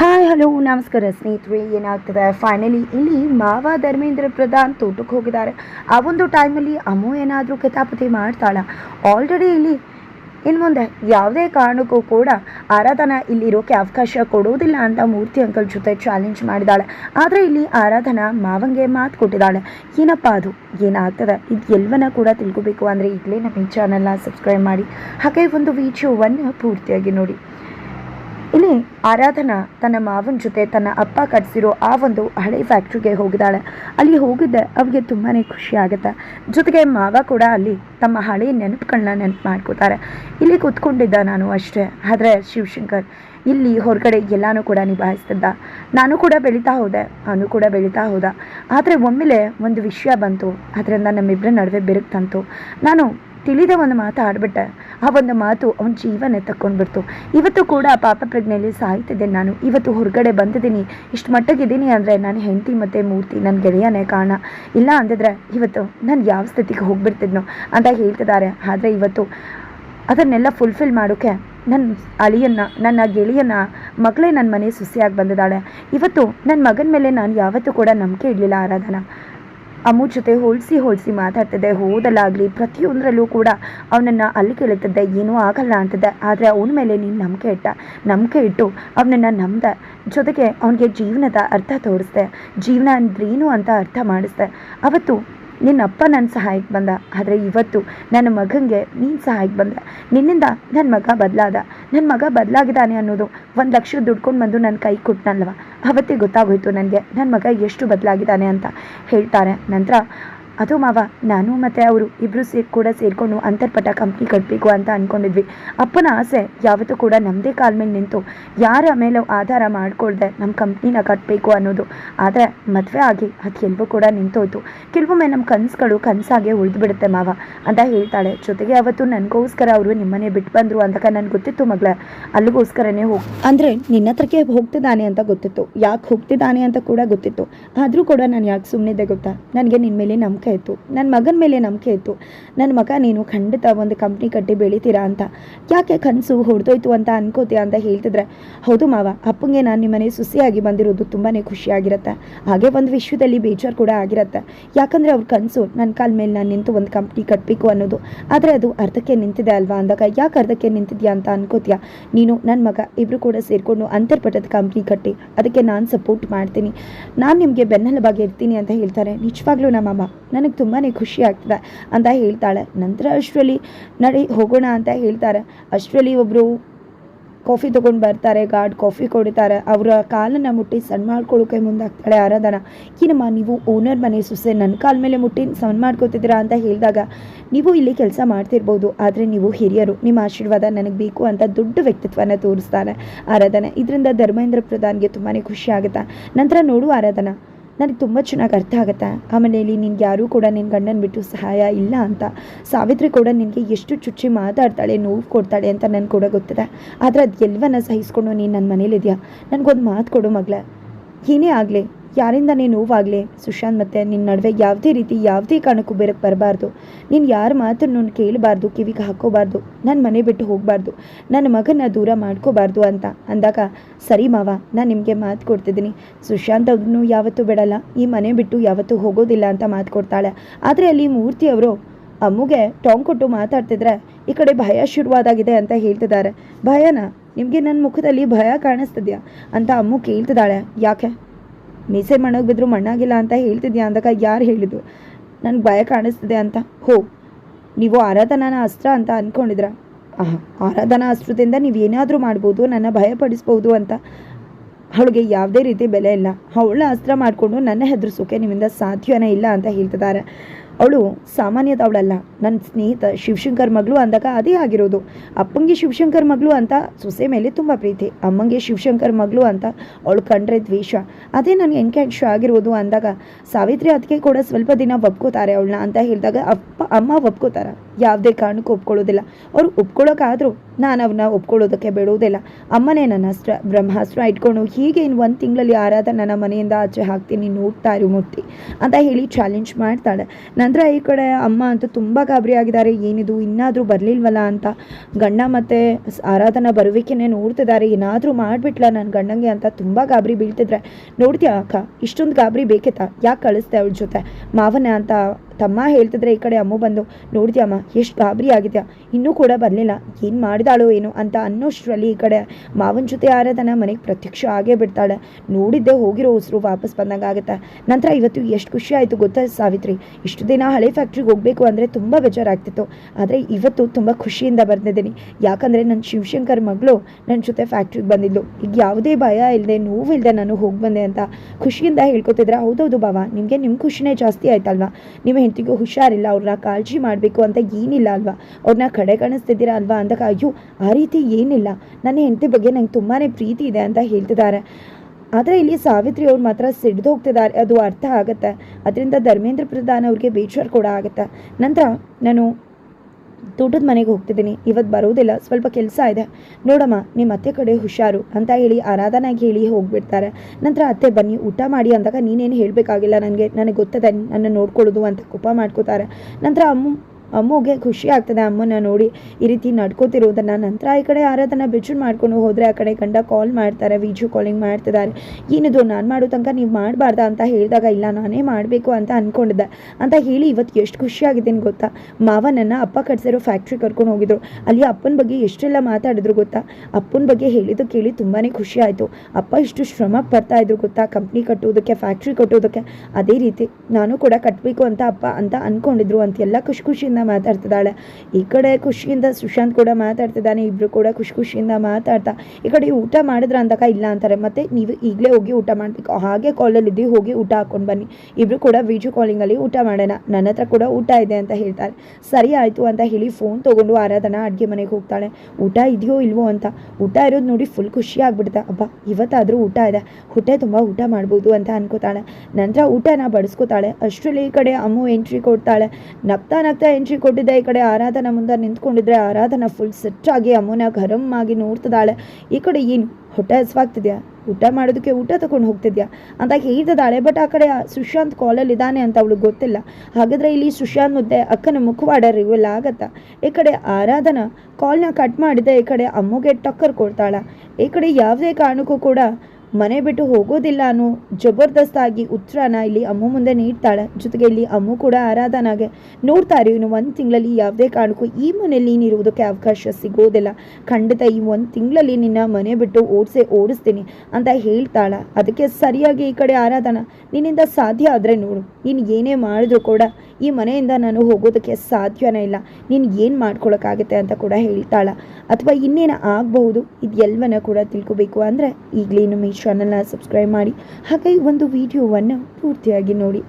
Hi, hello, ನಮಸ್ಕಾರ ಸ್ನೇಹಿತರೆ, ಏನಾಗ್ತದೆ? ಫೈನಲಿ ಇಲ್ಲಿ ಮಾವ ಧರ್ಮೇಂದ್ರ ಪ್ರಧಾನ್ ತೋಟಕ್ಕೆ ಹೋಗಿದ್ದಾರೆ. ಆ ಒಂದು ಟೈಮಲ್ಲಿ ಅಮ್ಮು ಏನಾದರೂ ಕಿತಾಪತಿ ಮಾಡ್ತಾಳ. ಆಲ್ರೆಡಿ ಇಲ್ಲಿ ಇನ್ನು ಮುಂದೆ ಯಾವುದೇ ಕಾರಣಕ್ಕೂ ಕೂಡ ಆರಾಧನಾ ಇಲ್ಲಿರೋಕ್ಕೆ ಅವಕಾಶ ಕೊಡೋದಿಲ್ಲ ಅಂತ ಮೂರ್ತಿ ಅಂಕಲ್ ಜೊತೆ ಚಾಲೆಂಜ್ ಮಾಡಿದಾಳೆ. ಆದರೆ ಇಲ್ಲಿ ಆರಾಧನಾ ಮಾವಂಗೆ ಮಾತು ಕೊಟ್ಟಿದ್ದಾಳೆ ಏನಪ್ಪ ಅದು? ಏನಾಗ್ತದೆ? ಇದು ಎಲ್ಲವನ್ನ ಕೂಡ ತಿಳ್ಕೊಬೇಕು ಅಂದರೆ ಈಗಲೇ ನಮ್ಮ ಈ ಚಾನಲ್ನ ಸಬ್ಸ್ಕ್ರೈಬ್ ಮಾಡಿ. ಹಾಗೆ ಒಂದು ವಿಡಿಯೋವನ್ನು ಪೂರ್ತಿಯಾಗಿ ನೋಡಿ. ಇಲ್ಲಿ ಆರಾಧನಾ ತನ್ನ ಮಾವನ ಜೊತೆ ತನ್ನ ಅಪ್ಪ ಕಟ್ಸಿರೋ ಆ ಒಂದು ಹಳೆ ಫ್ಯಾಕ್ಟ್ರಿಗೆ ಹೋಗಿದ್ದಾಳೆ. ಅಲ್ಲಿ ಹೋಗಿದ್ದೆ ಅವ್ರಿಗೆ ತುಂಬಾ ಖುಷಿ ಆಗುತ್ತೆ. ಜೊತೆಗೆ ಮಾವ ಕೂಡ ಅಲ್ಲಿ ತಮ್ಮ ಹಳೆ ನೆನಪುಗಳನ್ನ ನೆನಪು ಮಾಡ್ಕೋತಾರೆ. ಇಲ್ಲಿ ಕೂತ್ಕೊಂಡಿದ್ದ ನಾನು ಅಷ್ಟೇ, ಆದರೆ ಶಿವಶಂಕರ್ ಇಲ್ಲಿ ಹೊರಗಡೆ ಎಲ್ಲನೂ ಕೂಡ ನಿಭಾಯಿಸ್ತಿದ್ದ. ನಾನು ಕೂಡ ಬೆಳೀತಾ ಹೋದೆ, ಅವನು ಕೂಡ ಬೆಳೀತಾ ಹೋದ. ಆದರೆ ಒಮ್ಮೆಲೆ ಒಂದು ವಿಷಯ ಬಂತು. ಅದರಿಂದ ನಮ್ಮಿಬ್ಬರ ನಡುವೆ ಬೆರಕು ತಂತು. ನಾನು ತಿಳಿದ ಒಂದು ಮಾತು ಆಡ್ಬಿಟ್ಟೆ. ಆ ಒಂದು ಮಾತು ಅವನ ಜೀವನ ತಕ್ಕೊಂಡ್ಬಿಡ್ತು ಇವತ್ತು ಕೂಡ ಪಾಪ ಪ್ರಜ್ಞೆಯಲ್ಲಿ ಸಾಯ್ತಿದ್ದೆ ನಾನು. ಇವತ್ತು ಹೊರಗಡೆ ಬಂದಿದ್ದೀನಿ. ಇಷ್ಟು ಮಟ್ಟಗಿದ್ದೀನಿ ಅಂದರೆ ನನ್ನ ಹೆಂಡತಿ ಮತ್ತು ಮೂರ್ತಿ ನನ್ನ ಗೆಳೆಯನೇ ಕಾರಣ ಇಲ್ಲ ಅಂದಿದ್ರೆ ಇವತ್ತು ನಾನು ಯಾವ ಸ್ಥಿತಿಗೆ ಹೋಗ್ಬಿಡ್ತಿದ್ನೋ ಅಂತ ಹೇಳ್ತಿದ್ದಾರೆ. ಆದರೆ ಇವತ್ತು ಅದನ್ನೆಲ್ಲ ಫುಲ್ಫಿಲ್ ಮಾಡೋಕ್ಕೆ ನನ್ನ ಅಳಿಯನ್ನ, ನನ್ನ ಗೆಳೆಯನ ಮಗಳೇ ನನ್ನ ಮನೆ ಸುಸಿಯಾಗಿ ಬಂದಿದ್ದಾಳೆ. ಇವತ್ತು ನನ್ನ ಮಗನ ಮೇಲೆ ನಾನು ಯಾವತ್ತೂ ಕೂಡ ನಂಬಿಕೆ ಇಡಲಿಲ್ಲ ಆರಾಧನಾ. ಅಮ್ಮು ಜೊತೆ ಹೋಲಿಸಿ ಹೋಲಿಸಿ ಮಾತಾಡ್ತಿದ್ದೆ. ಓದಲಾಗಲಿ ಪ್ರತಿಯೊಂದರಲ್ಲೂ ಕೂಡ ಅವನನ್ನು ಅಲ್ಲಿ ಕೇಳುತ್ತಿದ್ದೆ ಏನೂ ಆಗಲ್ಲ ಅಂತಿದ್ದೆ. ಆದರೆ ಅವನ ಮೇಲೆ ನೀನು ನಂಬಿಕೆ ಇಟ್ಟ. ನಂಬಿಕೆ ಇಟ್ಟು ಅವನನ್ನು ನಂಬ್ದೆ ಜೊತೆಗೆ ಅವನಿಗೆ ಜೀವನದ ಅರ್ಥ ತೋರಿಸ್ದೆ. ಜೀವನ ಅಂದ್ರೇನು ಅಂತ ಅರ್ಥ ಮಾಡಿಸ್ದೆ. ಅವತ್ತು ನಿನ್ನ ಅಪ್ಪ ನನ್ನ ಸಹಾಯಕ್ಕೆ ಬಂದ, ಆದರೆ ಇವತ್ತು ನನ್ನ ಮಗನಿಗೆ ನೀನು ಸಹಾಯಕ್ಕೆ ಬಂದ. ನಿನ್ನಿಂದ ನನ್ನ ಮಗ ಬದಲಾದ. ನನ್ನ ಮಗ ಬದಲಾಗಿದ್ದಾನೆ ಅನ್ನೋದು ಒಂದು ಲಕ್ಷ ದುಡ್ಕೊಂಡು ಬಂದು ನನ್ನ ಕೈ ಕೊಟ್ಟನಲ್ವ ಅವತ್ತೇ ಗೊತ್ತಾಗೋಯ್ತು ನನಗೆ ನನ್ನ ಮಗ ಎಷ್ಟು ಬದಲಾಗಿದ್ದಾನೆ ಅಂತ ಹೇಳ್ತಾರೆ. ನಂತರ ಅದು ಮಾವ, ನಾನು ಮತ್ತು ಅವರು ಇಬ್ಬರು ಸೇರ್ ಕೂಡ ಸೇರಿಕೊಂಡು ಅಂತರ್ಪಟ ಕಂಪ್ನಿ ಕಟ್ಟಬೇಕು ಅಂತ ಅಂದ್ಕೊಂಡಿದ್ವಿ ಅಪ್ಪನ ಆಸೆ ಯಾವತ್ತೂ ಕೂಡ ನಮ್ಮದೇ ಕಾಲ ಮೇಲೆ ನಿಂತು ಯಾರ ಮೇಲೂ ಆಧಾರ ಮಾಡ್ಕೊಳ್ದೆ ನಮ್ಮ ಕಂಪ್ನಿನ ಕಟ್ಟಬೇಕು ಅನ್ನೋದು. ಆದರೆ ಮದುವೆ ಆಗಿ ಅದು ಎಲ್ಲವೂ ಕೂಡ ನಿಂತೋಯ್ತು. ಕೆಲವೊಮ್ಮೆ ನಮ್ಮ ಕನಸುಗಳು ಕನಸಾಗೆ ಉಳಿದ್ಬಿಡುತ್ತೆ ಮಾವ ಅಂತ ಹೇಳ್ತಾಳೆ. ಜೊತೆಗೆ ಅವತ್ತು ನನಗೋಸ್ಕರ ಅವರು ನಿಮ್ಮನೆ ಬಿಟ್ಟು ಬಂದರು ಅಂದಾಗ ನನಗೆ ಗೊತ್ತಿತ್ತು ಮಗಳೇ. ಅಲ್ಲಿಗೋಸ್ಕರನೇ ಹೋಗಿ ಅಂದರೆ ನಿನ್ನ ಹತ್ರಕ್ಕೆ ಹೋಗ್ತಿದ್ದಾನೆ ಅಂತ ಗೊತ್ತಿತ್ತು. ಯಾಕೆ ಹೋಗ್ತಿದ್ದಾನೆ ಅಂತ ಕೂಡ ಗೊತ್ತಿತ್ತು. ಆದರೂ ಕೂಡ ನಾನು ಯಾಕೆ ಸುಮ್ಮನಿದ್ದೆ ಗೊತ್ತಾ? ನನಗೆ ನಿನ್ನ ಮೇಲೆ ನಂಬಿಕೆ ಇತ್ತು. ನನ್ನ ಮಗನ ಮೇಲೆ ನಂಬಿಕೆ ಇತ್ತು. ನನ್ನ ಮಗ, ನೀನು ಖಂಡಿತ ಒಂದು ಕಂಪ್ನಿ ಕಟ್ಟಿ ಬೆಳಿತೀರಾ ಅಂತ. ಯಾಕೆ ಕನಸು ಹೊಡೆದೋಯ್ತು ಅಂತ ಅನ್ಕೋತೀಯ ಅಂತ ಹೇಳ್ತಿದ್ರೆ, ಹೌದು ಮಾವ, ಅಪ್ಪಂಗೆ ನಾನು ನಿಮ್ಮನೆ ಸುಸಿಯಾಗಿ ಬಂದಿರೋದು ತುಂಬಾ ಖುಷಿಯಾಗಿರುತ್ತೆ. ಹಾಗೆ ಒಂದು ವಿಶ್ವದಲ್ಲಿ ಬೇಜಾರು ಕೂಡ ಆಗಿರುತ್ತೆ. ಯಾಕಂದರೆ ಅವ್ರ ಕನಸು ನನ್ನ ಕಾಲ ಮೇಲೆ ನಾನು ನಿಂತು ಒಂದು ಕಂಪ್ನಿ ಕಟ್ಟಬೇಕು ಅನ್ನೋದು. ಆದರೆ ಅದು ಅರ್ಧಕ್ಕೆ ನಿಂತಿದೆ ಅಲ್ವಾ ಅಂದಾಗ, ಯಾಕೆ ಅರ್ಧಕ್ಕೆ ನಿಂತಿದ್ಯಾ ಅಂತ ಅನ್ಕೋತೀಯ? ನೀನು ನನ್ನ ಮಗ ಇಬ್ಬರು ಕೂಡ ಸೇರಿಕೊಂಡು ಅಂತರ್ಪಟ್ಟದ ಕಂಪ್ನಿ ಕಟ್ಟಿ, ಅದಕ್ಕೆ ನಾನು ಸಪೋರ್ಟ್ ಮಾಡ್ತೀನಿ. ನಾನು ನಿಮಗೆ ಬೆನ್ನೆಲುಬಾಗಿ ಇರ್ತೀನಿ ಅಂತ ಹೇಳ್ತಾರೆ. ನಿಜವಾಗ್ಲೂ ನಮ್ಮಮ್ಮ ನನಗೆ ತುಂಬಾ ಖುಷಿ ಆಗ್ತದೆ ಅಂತ ಹೇಳ್ತಾಳೆ. ನಂತರ ಅಷ್ಟರಲ್ಲಿ ನಡಿ ಹೋಗೋಣ ಅಂತ ಹೇಳ್ತಾರೆ. ಅಷ್ಟರಲ್ಲಿ ಒಬ್ಬರು ಕಾಫಿ ತೊಗೊಂಡು ಬರ್ತಾರೆ ಗಾರ್ಡ್ ಕಾಫಿ ಕೊಡ್ತಾರೆ. ಅವರ ಕಾಲನ್ನು ಮುಟ್ಟಿ ಸಣ್ಣ ಮಾಡ್ಕೊಳ್ಳೋಕೆ ಮುಂದಾಗ್ತಾಳೆ ಆರಾಧನ. ಏನಮ್ಮ ನೀವು ಓನರ್ ಮನೆ ಸೊಸೆ ನನ್ನ ಕಾಲ ಮೇಲೆ ಮುಟ್ಟಿ ಸಣ್ಣ ಮಾಡ್ಕೋತಿದ್ದೀರಾ ಅಂತ ಹೇಳಿದಾಗ, ನೀವು ಇಲ್ಲಿ ಕೆಲಸ ಮಾಡ್ತಿರ್ಬೋದು, ಆದರೆ ನೀವು ಹಿರಿಯರು. ನಿಮ್ಮ ಆಶೀರ್ವಾದ ನನಗೆ ಬೇಕು ಅಂತ ದೊಡ್ಡ ವ್ಯಕ್ತಿತ್ವನ ತೋರಿಸ್ತಾರೆ ಆರಾಧನ. ಇದರಿಂದ ಧರ್ಮೇಂದ್ರ ಪ್ರಧಾನ್ಗೆ ತುಂಬಾ ಖುಷಿ ಆಗುತ್ತೆ. ನಂತರ ನೋಡು ಆರಾಧನ. ನನಗೆ ತುಂಬ ಚೆನ್ನಾಗಿ ಅರ್ಥ ಆಗುತ್ತೆ. ಆಮೇಲೆ ಇಲ್ಲಿ ನಿನ್ಗೆ ಯಾರೂ ಕೂಡ ನಿನ್ನ ಗಂಡನ ಬಿಟ್ಟು ಸಹಾಯ ಇಲ್ಲ ಅಂತ. ಸಾವಿತ್ರಿ ಕೂಡ ನಿನಗೆ ಎಷ್ಟು ಚುಚ್ಚಿ ಮಾತಾಡ್ತಾಳೆ, ನೋವು ಕೊಡ್ತಾಳೆ ಅಂತ ನನಗೆ ಕೂಡ ಗೊತ್ತಿದೆ. ಆದರೆ ಅದು ಎಲ್ಲವನ್ನ ಸಹಿಸ್ಕೊಂಡು ನೀನು ನನ್ನ ಮನೇಲಿದೆಯಾ? ನನಗೊಂದು ಮಾತು ಕೊಡು ಮಗಳೇ. ಏನೇ ಆಗಲಿ ಯಾರಿಂದನೇ ನೋವಾಗಲಿ? ಸುಶಾಂತ್ ಮತ್ತು ನಿನ್ನ ನಡುವೆ ಯಾವುದೇ ರೀತಿ ಯಾವುದೇ ಕಾರಣಕ್ಕೂ ಬೇರಕ್ಕೆ ಬರಬಾರ್ದು. ನೀನು ಯಾರ ಮಾತನ್ನು ಕೇಳಬಾರ್ದು, ಕಿವಿಗೆ ಹಾಕೋಬಾರ್ದು ನನ್ನ ಮನೆ ಬಿಟ್ಟು ಹೋಗಬಾರ್ದು, ನನ್ನ ಮಗನ ದೂರ ಮಾಡ್ಕೋಬಾರ್ದು ಅಂತ. ಅಂದಾಗ, ಸರಿ ಮಾವ, ನಾನು ನಿಮಗೆ ಮಾತು ಕೊಡ್ತಿದ್ದೀನಿ. ಸುಶಾಂತ್ ಅವ್ರನ್ನೂ ಯಾವತ್ತೂ ಬಿಡಲ್ಲ, ಈ ಮನೆ ಬಿಟ್ಟು ಯಾವತ್ತೂ ಹೋಗೋದಿಲ್ಲ ಅಂತ ಮಾತು ಕೊಡ್ತಾಳೆ. ಆದರೆ ಅಲ್ಲಿ ಮೂರ್ತಿ ಅವರು, ಅಮ್ಮುಗೆ ಟಾಂಗ್ ಕೊಟ್ಟು ಮಾತಾಡ್ತಿದ್ರೆ ಈ ಕಡೆ ಭಯ ಶುರುವಾದಾಗಿದೆ ಅಂತ ಹೇಳ್ತಿದ್ದಾರೆ. ಭಯನ? ನಿಮಗೆ ನನ್ನ ಮುಖದಲ್ಲಿ ಭಯ ಕಾಣಿಸ್ತಿದ್ಯಾ? ಅಂತ ಅಮ್ಮು ಕೇಳ್ತಿದ್ದಾಳೆ. ಯಾಕೆ? ಮೀಸೆ ಮಣ್ಣಾಗ ಬಿದ್ದರೂ ಮಣ್ಣಾಗಿಲ್ಲ ಅಂತ ಹೇಳ್ತಿದ್ಯಾ ಅಂದಾಗ ಯಾರು ಹೇಳಿದ್ದು? ನನಗೆ ಭಯ ಕಾಣಿಸ್ತಿದೆ ಅಂತ. ಹೋ, ನೀವು ಆರಾಧನಾನ ಅಸ್ತ್ರ ಅಂತ ಅಂದ್ಕೊಂಡಿದ್ರ ಆಹಾ, ಆರಾಧನಾ ಅಸ್ತ್ರದಿಂದ ನೀವು ಏನಾದರೂ ಮಾಡ್ಬೋದು, ನನ್ನ ಭಯಪಡಿಸ್ಬೋದು ಅಂತ. ಅವಳಿಗೆ ಯಾವುದೇ ರೀತಿ ಬೆಲೆ ಇಲ್ಲ. ಅವಳ ಅಸ್ತ್ರ ಮಾಡಿಕೊಂಡು ನನ್ನ ಹೆದರಿಸೋಕೆ ನಿಮ್ಮಿಂದ ಸಾಧ್ಯವೇ ಇಲ್ಲ ಅಂತ ಹೇಳ್ತಿದ್ದಾರೆ. ಅವಳು ಸಾಮಾನ್ಯದವಳಲ್ಲ. ನನ್ನ ಸ್ನೇಹಿತ ಶಿವಶಂಕರ್ ಮಗಳು ಅಂದಾಗ ಅದೇ ಆಗಿರೋದು. ಅಪ್ಪಂಗೆ ಶಿವಶಂಕರ್ ಮಗಳು ಅಂತ ಸೊಸೆ ಮೇಲೆ ತುಂಬ ಪ್ರೀತಿ. ಅಮ್ಮಂಗೆ ಶಿವಶಂಕರ್ ಮಗಳು ಅಂತ ಅವಳು ಕಂಡ್ರೆ ದ್ವೇಷ. ಅದೇ ನನಗೆ ಎನ್ಕ್ಯಾಶ್ ಆಗಿರೋದು ಅಂದಾಗ ಸಾವಿತ್ರಿ ಅದಕ್ಕೆ ಕೂಡ ಸ್ವಲ್ಪ ದಿನ ಒಪ್ಕೋತಾರೆ ಅವಳನ್ನ ಅಂತ ಹೇಳಿದಾಗ ಅಪ್ಪ, ಅಮ್ಮ ಒಪ್ಕೋತಾರೆ. ಯಾವುದೇ ಕಾರಣಕ್ಕೂ ಒಪ್ಕೊಳ್ಳೋದಿಲ್ಲ. ಅವ್ರು ಒಪ್ಕೊಳ್ಳೋಕ್ಕಾದರೂ ನಾನು ಅವನ್ನ ಒಪ್ಕೊಳ್ಳೋದಕ್ಕೆ ಬಿಡುವುದಿಲ್ಲ ಅಮ್ಮನೇ ನನ್ನ ಅಸ್ತ್ರ, ಬ್ರಹ್ಮಾಸ್ತ್ರ ಇಟ್ಕೊಂಡು ಹೀಗೆ ಇನ್ನು ಒಂದು ತಿಂಗಳಲ್ಲಿ ನನ್ನ ಮನೆಯಿಂದ ಆಚೆ ಹಾಕ್ತೀನಿ, ನೋಡ್ತಾ ಇರು ಮೂರ್ತಿ ಅಂತ ಹೇಳಿ ಚಾಲೆಂಜ್ ಮಾಡ್ತಾಳೆ. ನಂತರ ಈ ಕಡೆ ಅಮ್ಮ ಅಂತೂ ತುಂಬ ಗಾಬರಿ ಆಗಿದ್ದಾರೆ. ಏನಿದು, ಇನ್ನಾದರೂ ಬರಲಿಲ್ವಲ್ಲ ಅಂತ. ಗಂಡ ಮತ್ತು ಆರಾಧನಾ ಬರುವಿಕೆನೆ ನೋಡ್ತಿದ್ದಾರೆ. ಏನಾದರೂ ಮಾಡಿಬಿಟ್ಲ ನನ್ನ ಗಂಡಂಗೆ ಅಂತ ತುಂಬ ಗಾಬರಿ ಬೀಳ್ತಿದ್ರೆ. ನೋಡ್ತೀಯ ಅಕ್ಕ? ಇಷ್ಟೊಂದು ಗಾಬರಿ ಬೇಕಿತ್ತ ಯಾಕೆ ಕಳಿಸ್ತೆ ಅವಳ ಜೊತೆ? ಮಾವನ ಅಂತ ತಮ್ಮ ಹೇಳ್ತಿದ್ರೆ ಈ ಕಡೆ ಅಮ್ಮ ಬಂದು ನೋಡ್ತೀಯಮ್ಮ ಎಷ್ಟು ಗಾಬರಿ ಆಗಿದ್ಯಾ? ಇನ್ನೂ ಕೂಡ ಬರಲಿಲ್ಲ. ಏನು ಮಾಡಿದಾಳು ಏನು ಅಂತ ಅನ್ನೋಷ್ಟರಲ್ಲಿ ಈ ಕಡೆ ಮಾವನ ಜೊತೆ ಆರಾಧನ ಮನೆಗೆ ಪ್ರತ್ಯಕ್ಷ ಆಗೇ ಬಿಡ್ತಾಳೆ. ನೋಡಿದ್ದೆ ಹೋಗಿರೋ ಉಸಿರು ವಾಪಸ್ ಬಂದಂಗೆ ಆಗುತ್ತೆ. ನಂತರ ಇವತ್ತು ಎಷ್ಟು ಖುಷಿ ಆಯಿತು ಗೊತ್ತಾ ಸಾವಿತ್ರಿ? ಇಷ್ಟು ದಿನ ಹಳೆ ಫ್ಯಾಕ್ಟ್ರಿಗೆ ಹೋಗಬೇಕು ಅಂದರೆ ತುಂಬ ಬೇಜಾರಾಗ್ತಿತ್ತು. ಆದರೆ ಇವತ್ತು ತುಂಬ ಖುಷಿಯಿಂದ ಬರ್ತಿದ್ದೀನಿ ಯಾಕಂದರೆ ನನ್ನ ಶಿವಶಂಕರ್ ಮಗಳು ನನ್ನ ಜೊತೆ ಫ್ಯಾಕ್ಟ್ರಿಗೆ ಬಂದಿದ್ಲು. ಈಗ ಯಾವುದೇ ಭಯ ಇಲ್ಲದೆ ನೋವಿಲ್ಲದೆ ನಾನು ಹೋಗಿ ಬಂದೆ ಅಂತ ಖುಷಿಯಿಂದ ಹೇಳ್ಕೊತಿದ್ರೆ. ಹೌದೌದು ಬಾವ, ನಿಮಗೆ ನಿಮ್ಮ ಖುಷಿನೇ ಜಾಸ್ತಿ ಆಯ್ತಲ್ವಾ? ನಿಮ್ಮ ಹೆಂಡತಿಗೂ ಹುಷಾರಿಲ್ಲ. ಅವ್ರನ್ನ ಕಾಳಜಿ ಮಾಡಬೇಕು ಅಂತ ಏನಿಲ್ಲ ಅಲ್ವಾ? ಅವ್ರನ್ನ ಕಡೆ ಕಾಣಿಸ್ತಿದ್ದೀರಾ ಅಲ್ವಾ? ಅಂದಾಗ, ಅಯ್ಯೋ, ಆ ರೀತಿ ಏನಿಲ್ಲ. ನನ್ನ ಹೆಂಡತಿ ಬಗ್ಗೆ ನಂಗೆ ತುಂಬಾ ಪ್ರೀತಿ ಇದೆ ಅಂತ ಹೇಳ್ತಿದ್ದಾರೆ. ಆದರೆ ಇಲ್ಲಿ ಸಾವಿತ್ರಿ ಅವ್ರು ಮಾತ್ರ ಸಿಡ್ದು ಹೋಗ್ತಿದ್ದಾರೆ. ಅದು ಅರ್ಥ ಆಗುತ್ತೆ. ಅದರಿಂದ ಧರ್ಮೇಂದ್ರ ಪ್ರಧಾನ್ ಅವ್ರಿಗೆ ಬೇಜಾರು ಕೂಡ ಆಗುತ್ತೆ. ನಂತರ ನಾನು ತೋಟದ ಮನೆಗೆ ಹೋಗ್ತಿದ್ದೀನಿ. ಇವತ್ತು ಬರೋದಿಲ್ಲ ಸ್ವಲ್ಪ ಕೆಲಸ ಇದೆ. ನೋಡಮ್ಮ ನಿಮ್ಮ ಅತ್ತೆ ಕಡೆ ಹುಷಾರು. ಅಂತ ಹೇಳಿ ಆರಾಧನಾಗಿ ಹೇಳಿ ಹೋಗ್ಬಿಡ್ತಾರೆ. ನಂತರ ಅತ್ತೆ ಬನ್ನಿ, ಊಟ ಮಾಡಿ ಅಂದಾಗ ನೀನೇನು ಹೇಳಬೇಕಾಗಿಲ್ಲ ನನಗೆ. ನನಗೆ ಗೊತ್ತದೆ, ನನ್ನ ನೋಡ್ಕೊಳ್ಳೋದು ಅಂತ ಕೋಪ ಮಾಡ್ಕೋತಾರೆ. ನಂತರ ಅಮ್ಮ ಅಮ್ಮಗೆ ಖುಷಿ ಆಗ್ತದೆ ಅಮ್ಮನ ನೋಡಿ. ಈ ರೀತಿ ನಡ್ಕೋತಿರೋದನ್ನು ನಂತರ ಈ ಕಡೆ ಆರಾಧನ ಬಿಚ್ಚು ಮಾಡ್ಕೊಂಡು ಹೋದರೆ ಆ ಕಡೆ ಗಂಡ ಕಾಲ್ ಮಾಡ್ತಾರೆ ವಿಡಿಯೋ ಕಾಲಿಂಗ್ ಮಾಡ್ತಿದ್ದಾರೆ. ಏನಿದು, ನಾನು ಮಾಡೋ ತನಕ ನೀವು ಮಾಡಬಾರ್ದಾ? ಅಂತ ಹೇಳಿದಾಗ, ಇಲ್ಲ, ನಾನೇ ಮಾಡಬೇಕು ಅಂತ ಅಂದ್ಕೊಂಡಿದ್ದೆ ಅಂತ ಹೇಳಿ ಇವತ್ತು ಎಷ್ಟು ಖುಷಿಯಾಗಿದ್ದೀನಿ ಗೊತ್ತಾ? ಮಾವನನ್ನು ಅಪ್ಪ ಕಟ್ಸಿರೋ ಫ್ಯಾಕ್ಟ್ರಿ ಕರ್ಕೊಂಡು ಹೋಗಿದ್ರು. ಅಲ್ಲಿ ಅಪ್ಪನ ಬಗ್ಗೆ ಎಷ್ಟೆಲ್ಲ ಮಾತಾಡಿದ್ರು ಗೊತ್ತಾ? ಅಪ್ಪನ ಬಗ್ಗೆ ಹೇಳಿದ್ದು ಕೇಳಿ ತುಂಬಾ ಖುಷಿ ಆಯಿತು. ಅಪ್ಪ ಇಷ್ಟು ಶ್ರಮ ಪಡ್ತಾ ಇದ್ರು ಗೊತ್ತಾ? ಕಂಪ್ನಿ ಕಟ್ಟೋದಕ್ಕೆ ಫ್ಯಾಕ್ಟ್ರಿ ಕಟ್ಟೋದಕ್ಕೆ. ಅದೇ ರೀತಿ, ನಾನು ಕೂಡ ಕಟ್ಟಬೇಕು ಅಂತ ಅಪ್ಪ ಅಂತ ಅಂದ್ಕೊಂಡಿದ್ರು ಅಂತೆಲ್ಲ ಖುಷಿ ಖುಷಿಯಿಂದ ಮಾತಾಡ್ತಿದ್ದಾಳೆ. ಈ ಕಡೆ ಖುಷಿಯಿಂದ ಸುಶಾಂತ್ ಕೂಡ ಮಾತಾಡ್ತಿದ್ದಾನೆ. ಇಬ್ಬರು ಕೂಡ ಖುಷಿ ಖುಷಿಯಿಂದ ಮಾತಾಡ್ತಾ, ಈ ಕಡೆ ಊಟ ಮಾಡಿದ್ರ ಅಂದಾಗ ಇಲ್ಲ ಅಂತಾರೆ. ಮತ್ತೆ ನೀವು ಈಗಲೇ ಹೋಗಿ ಊಟ ಮಾಡಬೇಕು ಹಾಗೆ ಕಾಲಲ್ಲಿ ಇದ್ದೀವಿ ಹೋಗಿ ಊಟ ಹಾಕೊಂಡು ಬನ್ನಿ. ಇಬ್ಬರು ಕೂಡ ವಿಡಿಯೋ ಕಾಲಿಂಗಲ್ಲಿ ಊಟ ಮಾಡೋಣ. ನನ್ನ ಹತ್ರ ಕೂಡ ಊಟ ಇದೆ ಅಂತ ಹೇಳ್ತಾರೆ. ಸರಿ ಆಯಿತು ಅಂತ ಹೇಳಿ ಫೋನ್ ತೊಗೊಂಡು ಆರಾಧನಾ ಅಡುಗೆ ಮನೆಗೆ ಹೋಗ್ತಾಳೆ. ಊಟ ಇದೆಯೋ ಇಲ್ವೋ ಅಂತ. ಊಟ ಇರೋದು ನೋಡಿ ಫುಲ್ ಖುಷಿ ಆಗ್ಬಿಡುತ್ತೆ ಅಬ್ಬ, ಇವತ್ತಾದರೂ ಊಟ ಇದೆ. ಹೊಟ್ಟೆ ತುಂಬ ಊಟ ಮಾಡ್ಬೋದು ಅಂತ ಅನ್ಕೋತಾಳೆ. ನಂತರ ಊಟನ ಬಡಿಸ್ಕೋತಾಳೆ. ಅಷ್ಟರಲ್ಲಿ ಈ ಕಡೆ ಅಮ್ಮು ಎಂಟ್ರಿ ಕೊಡ್ತಾಳೆ. ನಗ್ತಾ ನಗ್ತಾ ಎಂಟ್ರಿ ಕೊಟ್ಟಿದ್ದೆ ಈ ಕಡೆ ಆರಾಧನ ಮುಂದೆ ನಿಂತ್ಕೊಂಡಿದ್ರೆ ಆರಾಧನ ಫುಲ್ ಸೆಟ್ ಆಗಿ ಅಮ್ಮನ ಗರಂ ಆಗಿ ನೋಡ್ತಿದ್ದಾಳೆ. ಈ ಕಡೆ ಏನು, ಹೊಟ್ಟೆ ಹಸುವಾಗ್ತಿದ್ಯಾ? ಊಟ ಮಾಡೋದಕ್ಕೆ ಊಟ ತಗೊಂಡು ಹೋಗ್ತಿದ್ಯಾ? ಅಂತ ಹೇಳ್ತಿದ್ದಾಳೆ. ಬಟ್ ಆ ಕಡೆ ಸುಶಾಂತ್ ಕಾಲಲ್ಲಿ ಇದ್ದಾನೆ ಅಂತ ಅವಳಿಗೆ ಗೊತ್ತಿಲ್ಲ. ಹಾಗಾದ್ರೆ ಇಲ್ಲಿ ಸುಶಾಂತ್ ಮುದ್ದೆ ಅಕ್ಕನ ಮುಖವಾಡ ರಿವಲ್ ಆಗತ್ತಾ? ಈ ಕಡೆ ಆರಾಧನ ಕಾಲ್ನ ಕಟ್ ಮಾಡಿದೆ ಈ ಕಡೆ ಅಮ್ಮಗೆ ಟಕ್ಕರ್ ಕೊಡ್ತಾಳ. ಈ ಕಡೆ ಯಾವುದೇ ಕಾರಣಕ್ಕೂ ಕೂಡ ಮನೆ ಬಿಟ್ಟು ಹೋಗೋದಿಲ್ಲ ಅನ್ನೋ ಜಬರ್ದಸ್ತಾಗಿ ಉತ್ತರನ ಇಲ್ಲಿ ಅಮ್ಮು ಮುಂದೆ ನೀಡ್ತಾಳೆ. ಜೊತೆಗೆ ಇಲ್ಲಿ ಅಮ್ಮು ಕೂಡ ಆರಾಧನಾಗೆ ನೋಡ್ತಾ ಇರಿ ಇನ್ನು ಒಂದು ತಿಂಗಳಲ್ಲಿ ಯಾವುದೇ ಕಾರಣಕ್ಕೂ ಈ ಮನೆಯಲ್ಲಿ ನೀರುವುದಕ್ಕೆ ಅವಕಾಶ ಸಿಗೋದಿಲ್ಲ. ಖಂಡಿತ ಈ ಒಂದು ತಿಂಗಳಲ್ಲಿ ನಿನ್ನ ಮನೆ ಬಿಟ್ಟು ಓಡಿಸೇ, ಓಡಿಸ್ತೀನಿ ಅಂತ ಹೇಳ್ತಾಳ. ಅದಕ್ಕೆ ಸರಿಯಾಗಿ ಈ ಕಡೆ ಆರಾಧನ ನಿನ್ನಿಂದ ಸಾಧ್ಯ ಆದರೆ ನೋಡು. ನೀನು ಏನೇ ಮಾಡಿದ್ರು ಕೂಡ ಈ ಮನೆಯಿಂದ ನಾನು ಹೋಗೋದಕ್ಕೆ ಸಾಧ್ಯನೇ ಇಲ್ಲ. ನೀನು ಏನು ಮಾಡ್ಕೊಳಕ್ಕಾಗತ್ತೆ ಅಂತ ಕೂಡ ಹೇಳ್ತಾಳ. ಅಥವಾ ಇನ್ನೇನು ಆಗಬಹುದು? ಇದೆಲ್ಲವನ್ನ ಕೂಡ ತಿಳ್ಕೊಬೇಕು. ಅಂದರೆ ಈಗಲೇ ಈ ಚಾನಲ್ನ ಸಬ್ಸ್ಕ್ರೈಬ್ ಮಾಡಿ ಹಾಗೆ ಈ ಒಂದು ವಿಡಿಯೋವನ್ನು ಪೂರ್ತಿಯಾಗಿ ನೋಡಿ.